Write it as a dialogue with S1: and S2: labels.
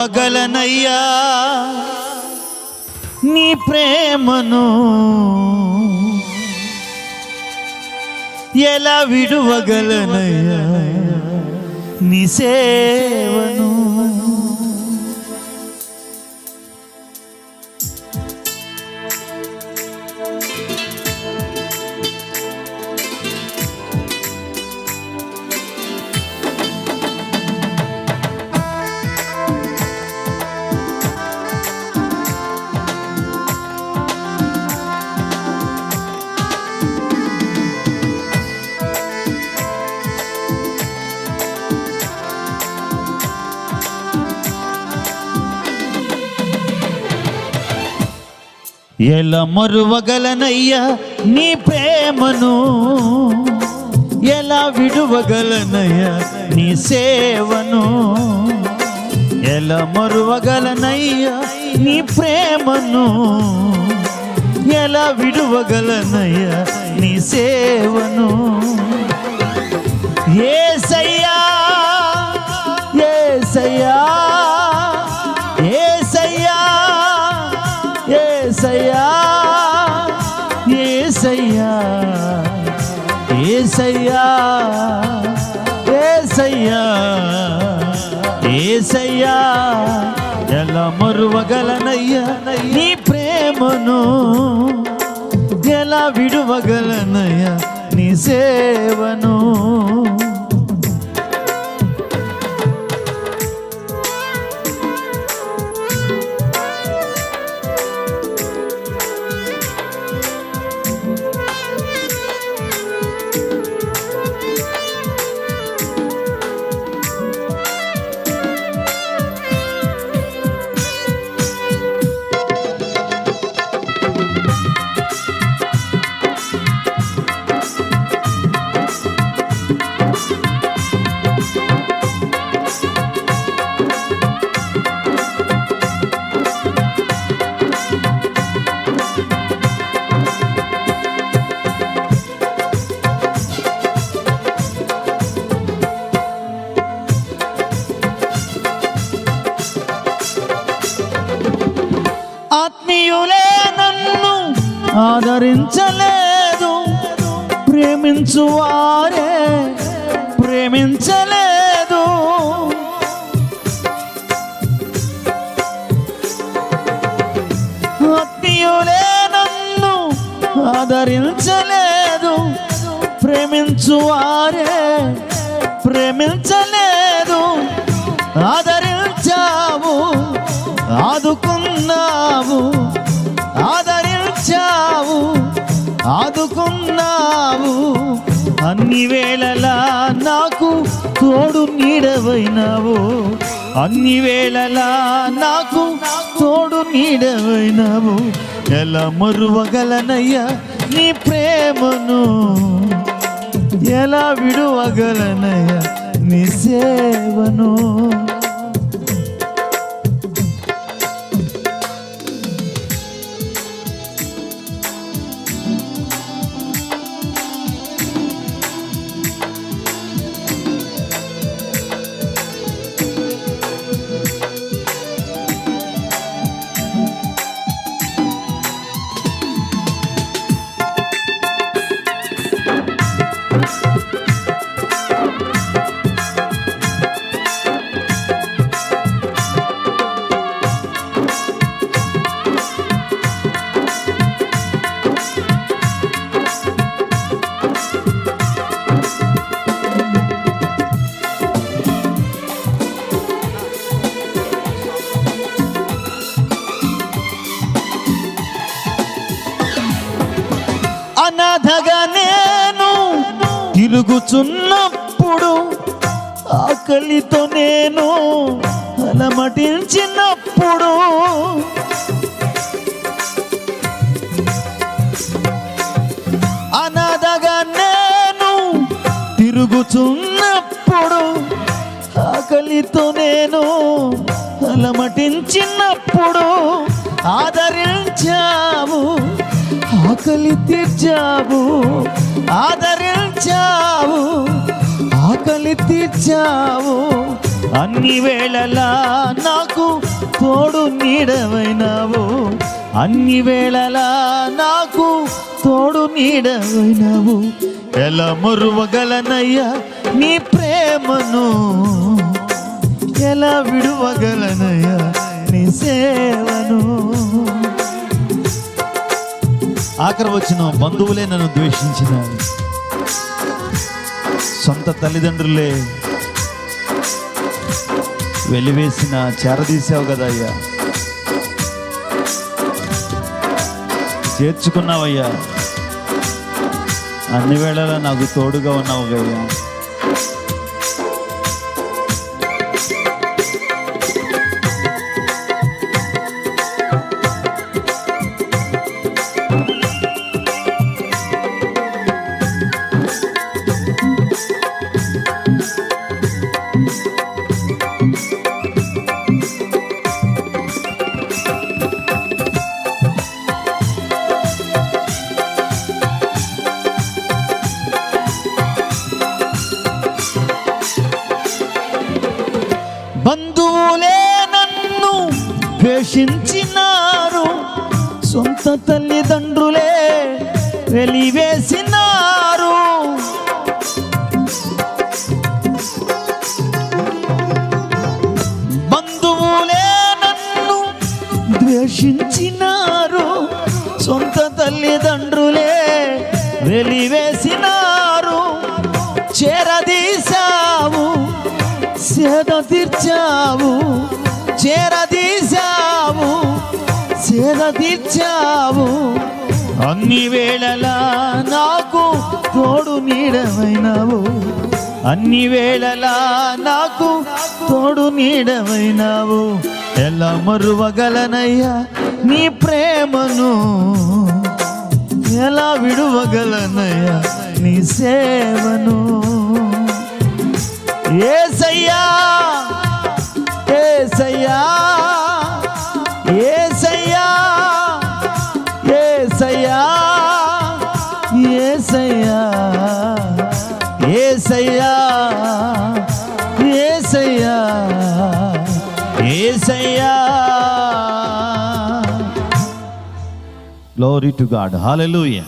S1: పగలనయ్యా నీ ప్రేమను ఎలా విడువగలనయ్యా నీ సేవను? ఎలా మరువగలనయ్యా నీ ప్రేమను? ఎలా విడువగలనయ్యా నీ సేవను? ఎలా మరువగలనయ్యా నీ ప్రేమను? ఎలా విడువగలనయ్యా నీ సేవను? ఏసయ్యా ఏసయ్యా ఏసయ్యా ఏసయ్యా ఎలా మరువగలనయ్యా నీ ప్రేమను ఎలా విడువగలనయ్యా నీ సేవను ఆదరించలేదు. ప్రేమించువారే ప్రేమించలేదు. అత్తియులే నన్ను ఆదరించలేదు. ప్రేమించువారే ప్రేమించలేదు. ఆదరించావు ఆదుకున్నావు ఆదరి ఆదుకున్నావు అన్ని వేళలా నాకు తోడు నీడవైనావు. అన్ని వేళలా నాకు తోడు నీడవైనావు. ఎలా మరువగలనయ్యా నీ ప్రేమను? ఎలా విడువగలనయ్యా నీ సేవను? అనాథగా నేను తిరుగుచున్నప్పుడు ఆకలితో నేను అలమటించినప్పుడు అనాథగా నేను తిరుగుచున్నప్పుడు ఆకలితో నేను అలమటించినప్పుడు ఆదరించావు. ఆకలి తీర్చావు ఆదరించావు ఆకలి తీర్చావు. అన్ని వేళలా నాకు తోడు నీడవైనావు. అన్ని వేళలా నాకు తోడు నీడవైనావు. ఎలా మురువగలనయ్యా నీ ప్రేమను? ఎలా విడువగలనయ్యా నీ సేవను? ఆఖరి వచ్చిన బంధువులే నన్ను ద్వేషించిన. సొంత తల్లిదండ్రులే వెలివేసిన చేరదీసావు కదా అయ్యా. చేర్చుకున్నావయ్యా. అన్ని వేళలా నాకు తోడుగా ఉన్నావు అయ్యా ద్వేషించినారు సొంత తల్లిదండ్రులే వెలివేసినారు. బంధువులే నన్ను ద్వేషించినారు. సొంత తల్లిదండ్రులే వెలివేసినారు. చేరదీశావు సేద తీర్చావు. అన్ని వేళలా నాకు తోడు నీడమైనావు. అన్ని వేళలా నాకు తోడు నీడమైనావు. ఎలా మరువగలనయ్యా నీ ప్రేమను? ఎలా విడువగలనయ్యా నీ సేవను? Glory to God hallelujah